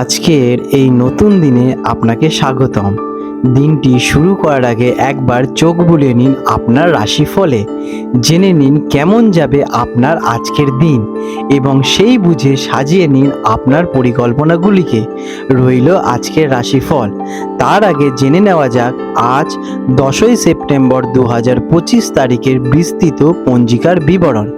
আজকের এই নতুন দিনে আপনাকে স্বাগতম। দিনটি শুরু করার আগে একবার চোখ বুলিয়ে নিন আপনার রাশিফলে। জেনে নিন কেমন যাবে আপনার আজকের দিন এবং সেই বুঝে সাজিয়ে নিন আপনার পরিকল্পনাগুলিকে। রইল আজকের রাশিফল। তার আগে জেনে নেওয়া যাক, আজ দশই সেপ্টেম্বর দু হাজার পঁচিশ তারিখের বিস্তৃত পঞ্জিকার বিবরণ।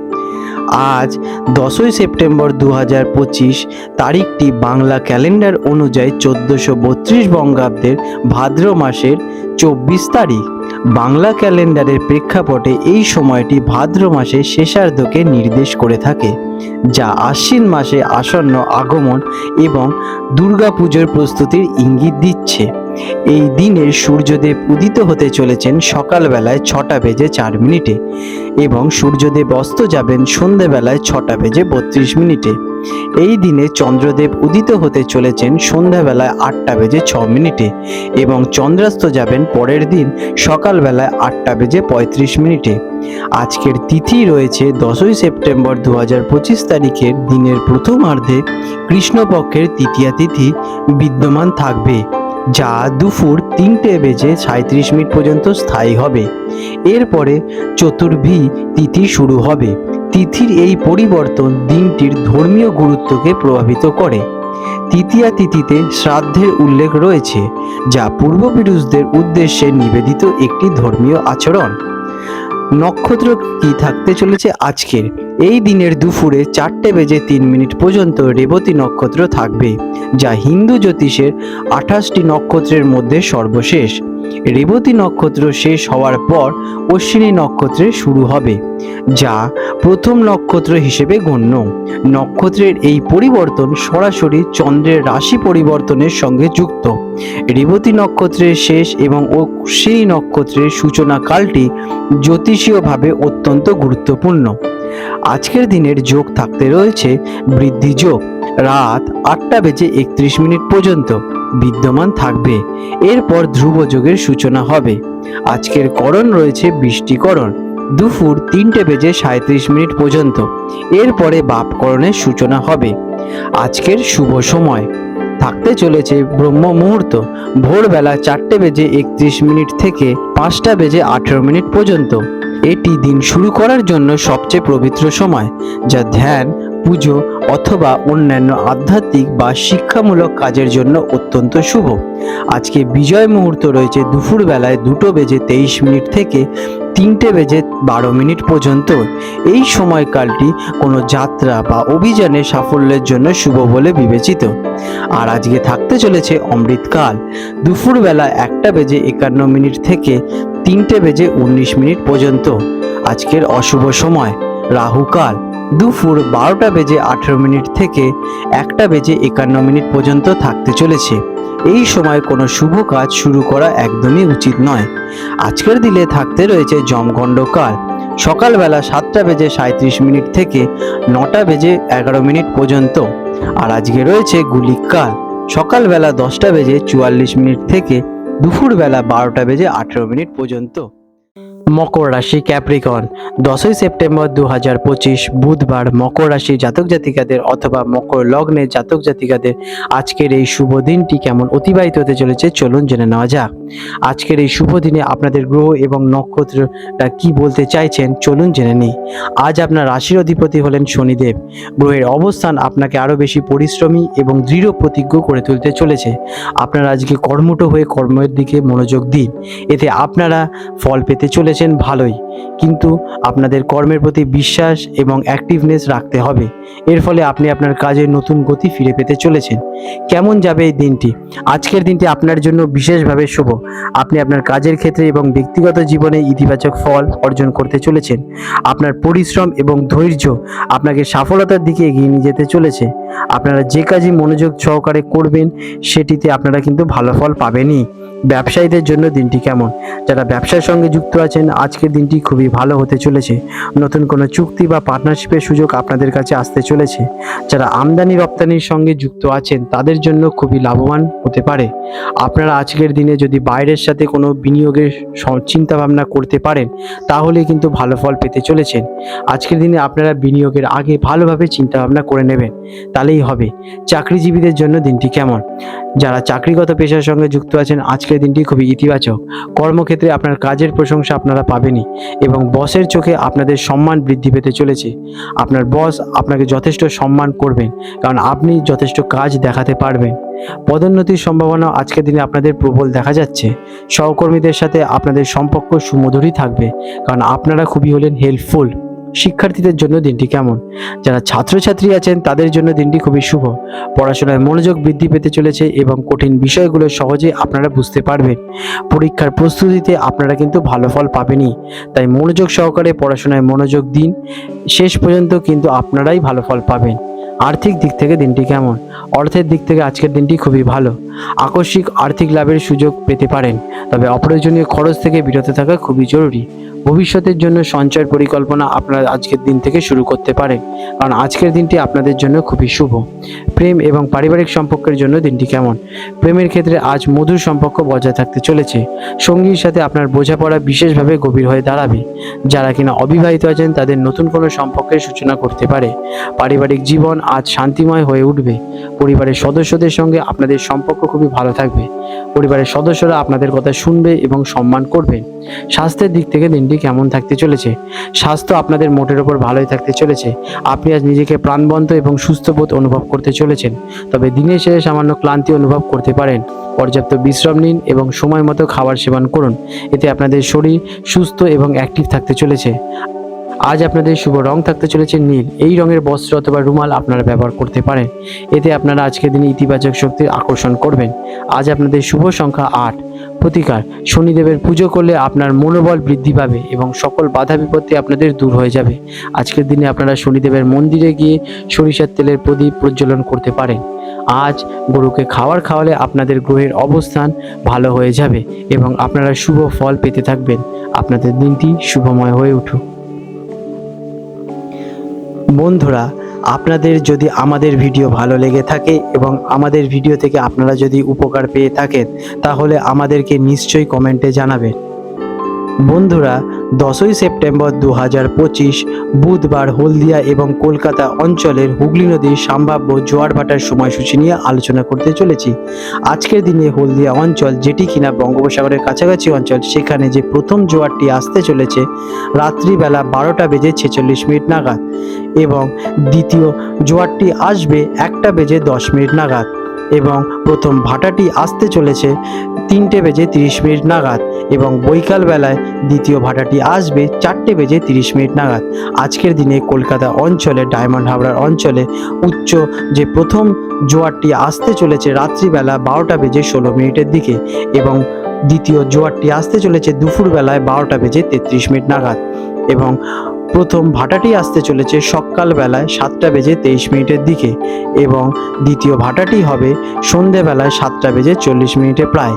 আজ দশই সেপ্টেম্বর দু হাজার পঁচিশ তারিখটি বাংলা ক্যালেন্ডার অনুযায়ী চোদ্দোশো বত্রিশ বঙ্গাব্দের ভাদ্র মাসের চব্বিশ তারিখ। বাংলা ক্যালেন্ডারের প্রেক্ষাপটে এই সময়টি ভাদ্র মাসের শেষার্ধকে নির্দেশ করে থাকে, যা আশ্বিন মাসে আসন্ন আগমন এবং দুর্গাপুজোর প্রস্তুতির ইঙ্গিত দিচ্ছে। এই দিনে সূর্যদেব উদিত হতে চলেছেন সকালবেলায় ছটা বেজে চার মিনিটে এবং সূর্যদেব অস্ত যাবেন সন্ধেবেলায় ছটা বেজে বত্রিশ মিনিটে। এই দিনে চন্দ্রদেব উদিত হতে চলেছেন সন্ধ্যাবেলায় আটটা বেজে ছ মিনিটে এবং চন্দ্রাস্ত যাবেন পরের দিন সকালবেলায় আটটা বেজে পঁয়ত্রিশ মিনিটে। আজকের তিথি রয়েছে দশই সেপ্টেম্বর দু হাজার পঁচিশ তারিখের দিনের প্রথমার্ধে কৃষ্ণপক্ষের তৃতীয়া তিথি বিদ্যমান থাকবে, যা দুপুর তিনটে বেজে সাঁত্রিশ মিনিট পর্যন্ত স্থায়ী হবে। এরপরে চতুর্ভী তিথি শুরু হবে। তিথির এই পরিবর্তন দিনটির ধর্মীয় গুরুত্বকে প্রভাবিত করে। তৃতীয়া তিথিতে শ্রাদ্ধের উল্লেখ রয়েছে, যা পূর্বপুরুষদের উদ্দেশ্যে নিবেদিত একটি ধর্মীয় আচরণ। নক্ষত্র কি থাকতে চলেছে আজকের? এই দিনের দুপুরে চারটে বেজে তিন মিনিট পর্যন্ত রেবতী নক্ষত্র থাকবে, যা হিন্দু জ্যোতিষের আঠাশটি নক্ষত্রের মধ্যে সর্বশেষ। রেবতী নক্ষত্র শেষ হওয়ার পর অশ্বিনী নক্ষত্রের শুরু হবে, যা প্রথম নক্ষত্র হিসেবে গণ্য। নক্ষত্রের এই পরিবর্তন সরাসরি চন্দ্রের রাশি পরিবর্তনের সঙ্গে যুক্ত। রেবতী নক্ষত্রের শেষ এবং অশ্বিনী নক্ষত্রের সূচনা কালটি জ্যোতিষীয়ভাবে অত্যন্ত গুরুত্বপূর্ণ। আজকের দিনের যোগ থাকতে রয়েছে বৃদ্ধি যোগ। রাত আটটা বেজে একত্রিশ মিনিট পর্যন্ত বিদ্যমান থাকবে। এরপর ধ্রুব যোগের সূচনা হবে। আজকের করণ রয়েছে বৃষ্টিকরণ। দুপুর তিনটে বেজে সাঁত্রিশ মিনিট পর্যন্ত। এরপরে বাপকরণের সূচনা হবে। আজকের শুভ সময়। থাকতে চলেছে ব্রহ্ম মুহূর্ত। ভোরবেলা চারটে বেজে একত্রিশ মিনিট থেকে পাঁচটা বেজে আঠেরো মিনিট পর্যন্ত। এটি দিন শুরু করার জন্য সবচেয়ে পবিত্র সময়, যা ধ্যান, পুজো অথবা অন্যান্য আধ্যাত্মিক বা শিক্ষামূলক কাজের জন্য অত্যন্ত শুভ। আজকে বিজয় মুহূর্ত রয়েছে দুপুর বেলায় দুটো বেজে তেইশ মিনিট থেকে তিনটে বেজে বারো মিনিট পর্যন্ত। এই সময়কালটি কোনো যাত্রা বা অভিযানে সাফল্যের জন্য শুভ বলে বিবেচিত। আর আজকে থাকতে চলেছে অমৃতকাল। দুপুরবেলা একটা বেজে একান্ন মিনিট থেকে তিনটে বেজে উনিশ মিনিট পর্যন্ত। আজকের অশুভ সময়। রাহুকাল। দুপুর বারোটা বেজে আঠেরো মিনিট থেকে একটা বেজে একান্ন মিনিট পর্যন্ত থাকতে চলেছে। এই সময় কোনো শুভ কাজ শুরু করা একদমই উচিত নয়। আজকের দিনে থাকতে রয়েছে জমগণ্ডকাল সকালবেলা সাতটা বেজে সাঁত্রিশ মিনিট থেকে নটা বেজে এগারো মিনিট পর্যন্ত। আর আজকে রয়েছে গুলিকাল সকালবেলা দশটা বেজে চুয়াল্লিশ মিনিট থেকে দুপুরবেলা বারোটা বেজে আঠেরো মিনিট পর্যন্ত মকর রাশি ক্যাপ্রিকন। দশই সেপ্টেম্বর দু হাজার পঁচিশ বুধবার মকর রাশি জাতক জাতিকাদের অথবা মকর লগ্নের জাতক জাতিকাদের আজকের এই শুভ দিনটি কেমন অতিবাহিত হতে চলেছে চলুন জেনে নেওয়া যাক। আজকের এই শুভ দিনে আপনাদের গ্রহ এবং নক্ষত্রটা কি বলতে চাইছেন চলুন জেনে নিই। আজ আপনার রাশির অধিপতি হলেন শনিদেব। গ্রহের অবস্থান আপনাকে আরও বেশি পরিশ্রমী এবং দৃঢ় প্রতিজ্ঞ করে তুলতে চলেছে। আপনারা আজকে কর্মঠ হয়ে কর্মের দিকে মনোযোগ দিন। এতে আপনারা ফল পেতে চলেছেন ভালোই, কিন্তু আপনাদের কর্মের প্রতি বিশ্বাস এবং অ্যাক্টিভনেস রাখতে হবে। এর ফলে আপনি আপনার কাজে নতুন গতি ফিরে পেতে চলেছেন। কেমন যাবে এই দিনটি? আজকের দিনটি আপনার জন্য বিশেষভাবে শুভ। আপনি আপনার কাজের ক্ষেত্রে এবং ব্যক্তিগত জীবনে ইতিবাচক ফল অর্জন করতে চলেছেন। আপনার পরিশ্রম এবং ধৈর্য আপনাকে সফলতার দিকে এগিয়ে নিয়ে যেতে চলেছে। আপনারা যে কাজই মনোযোগ সহকারে করবেন, সেটিতে আপনারা কিন্তু ভালো ফল পাবেনই। ব্যবসায়ীদের জন্য দিনটি কেমন? যারা ব্যবসার সঙ্গে যুক্ত আছেন, আজকের দিনটি খুবই ভালো হতে চলেছে। নতুন কোনো চুক্তি বা পার্টনারশিপের সুযোগ আপনাদের কাছে আসতে চলেছে। যারা আমদানি রপ্তানির সঙ্গে যুক্ত আছেন, তাদের জন্য খুবই লাভবান হতে পারে। আপনারা আজকের দিনে যদি বাইরের সাথে কোনো বিনিয়োগের চিন্তা ভাবনা করতে পারেন, তাহলে কিন্তু ভালো ফল পেতে চলেছেন। আজকের দিনে আপনারা বিনিয়োগের আগে ভালোভাবে চিন্তা ভাবনা করে নেবেন। তাহলেই হবে। চাকরিজীবীদের জন্য দিনটি কেমন? যারা চাকরিগত পেশার সঙ্গে যুক্ত আছেন, আজকের দিনটি খুবই ইতিবাচক। কর্মক্ষেত্রে আপনার কাজের প্রশংসা আপনারা পাবেনই এবং বসের চোখে আপনাদের সম্মান বৃদ্ধি পেতে চলেছে। আপনার বস আপনাকে যথেষ্ট সম্মান করবেন, কারণ আপনি যথেষ্ট কাজ দেখাতে পারবেন। পদোন্নতির সম্ভাবনা আজকের দিনে আপনাদের প্রবল দেখা যাচ্ছে। সহকর্মীদের সাথে আপনাদের সম্পর্ক সুমধুরই থাকবে, কারণ আপনারা খুবই হলেন হেল্পফুল শিক্ষার্থীদের জন্য দিনটি কেমন? যারা ছাত্রছাত্রী আছেন, তাদের জন্য দিনটি খুবই শুভ। পড়াশোনায় মনোযোগ বৃদ্ধি পেতে চলেছে এবং কঠিন বিষয়গুলো সহজে আপনারা বুঝতে পারবেন। পরীক্ষার প্রস্তুতিতে আপনারা কিন্তু ভালো ফল পাবেনই। তাই মনোযোগ সহকারে পড়াশোনায় মনোযোগ দিন। শেষ পর্যন্ত কিন্তু আপনারাই ভালো ফল পাবেন। আর্থিক দিক থেকে দিনটি কেমন? অর্থের দিক থেকে আজকের দিনটি খুবই ভালো। আকস্মিক আর্থিক লাভের সুযোগ পেতে পারেন। তবে অপ্রয়োজনীয় খরচ থেকে বিরত থাকা খুবই জরুরি। ভবিষ্যতের জন্য সঞ্চয়ের পরিকল্পনা আপনারা আজকের দিন থেকে শুরু করতে পারেন কারণ আজকের দিনটি আপনাদের জন্য খুবই শুভ। প্রেম এবং পারিবারিক সম্পর্কের জন্য দিনটি কেমন? প্রেমের ক্ষেত্রে আজ মধুর সম্পর্ক বজায় থাকতে চলেছে। সঙ্গীর সাথে আপনার বোঝাপড়া বিশেষভাবে গভীর হয়ে দাঁড়াবে। যারা কিনা অবিবাহিত আছেন, তাদের নতুন কোনো সম্পর্কের সূচনা করতে পারে। পারিবারিক জীবন আজ শান্তিময় হয়ে উঠবে। পরিবারের সদস্যদের সঙ্গে আপনাদের সম্পর্ক খুবই ভালো থাকবে। পরিবারের সদস্যরা আপনাদের কথা শুনবে এবং সম্মান করবেন স্বাস্থ্যের দিক থেকে দিনটি কেমন থাকতে চলেছে? স্বাস্থ্য আপনাদের মোটের ওপর ভালোই থাকতে চলেছে। আপনি আজ নিজেকে প্রাণবন্ত এবং সুস্থ বোধ অনুভব করতে চলেছেন। তবে দিনের শেষে সামান্য ক্লান্তি অনুভব করতে পারেন। পর্যাপ্ত বিশ্রাম নিন এবং সময় মতো খাবার সেবন করুন। এতে আপনাদের শরীর সুস্থ এবং অ্যাক্টিভ থাকতে চলেছে। আজ আপনাদের শুভ রং থাকতে চলেছে নীল। এই রঙের বস্ত্র অথবা রুমাল আপনারা ব্যবহার করতে পারেন। এতে আপনারা আজকের দিনে ইতিবাচক শক্তির আকর্ষণ করবেন। আজ আপনাদের শুভ সংখ্যা আট। প্রতিকার, শনিদেবের পুজো করলে আপনার মনোবল বৃদ্ধি পাবে এবং সকল বাধা বিপত্তি আপনাদের দূর হয়ে যাবে। আজকের দিনে আপনারা শনিদেবের মন্দিরে গিয়ে সরিষার তেলের প্রদীপ প্রজ্বলন করতে পারেন। আজ গরুকে খাবার খাওয়ালে আপনাদের গ্রহের অবস্থান ভালো হয়ে যাবে এবং আপনারা শুভ ফল পেতে থাকবেন। আপনাদের দিনটি শুভময় হয়ে উঠুক। বন্ধুরা, আপনাদের যদি আমাদের ভিডিও ভালো লেগে থাকে এবং আমাদের ভিডিও থেকে আপনারা যদি উপকার পেয়ে থাকেন, তাহলে আমাদেরকে নিশ্চয়ই কমেন্টে জানাবেন। বন্ধুরা, দশই সেপ্টেম্বর দু হাজার পঁচিশ বুধবার হলদিয়া এবং কলকাতা অঞ্চলের হুগলি নদীর সম্ভাব্য জোয়ার ভাটার সময়সূচি নিয়ে আলোচনা করতে চলেছি। আজকের দিনে হলদিয়া অঞ্চল যেটি কিনা বঙ্গোপসাগরের কাছাকাছি অঞ্চল, সেখানে যে প্রথম জোয়ারটি আসতে চলেছে, রাত্রিবেলা বারোটা বেজে ছেচল্লিশ মিনিট নাগাদ এবং দ্বিতীয় জোয়ারটি আসবে একটা বেজে দশ মিনিট নাগাদ এবং প্রথম ভাটাটি আসতে চলেছে তিনটে বেজে তিরিশ মিনিট নাগাদ। এবং বৈকাল বেলায় দ্বিতীয় ভাটাটি আসবে চারটে বেজে তিরিশ মিনিট নাগাদ। আজকের দিনে কলকাতা অঞ্চলে, ডায়মন্ড হাবড়ার অঞ্চলে, উচ্চ যে প্রথম জোয়ারটি আসতে চলেছে রাত্রিবেলা বারোটা বেজে ষোলো মিনিটের দিকে এবং দ্বিতীয় জোয়ারটি আসতে চলেছে দুপুরবেলায় বারোটা বেজে তেত্রিশ মিনিট নাগাদ এবং প্রথম ভাটাটি আসতে চলেছে সকালবেলায় সাতটা বেজে তেইশ মিনিটের দিকে এবং দ্বিতীয় ভাটাটি হবে সন্ধেবেলায় সাতটা বেজে চল্লিশ মিনিটে প্রায়।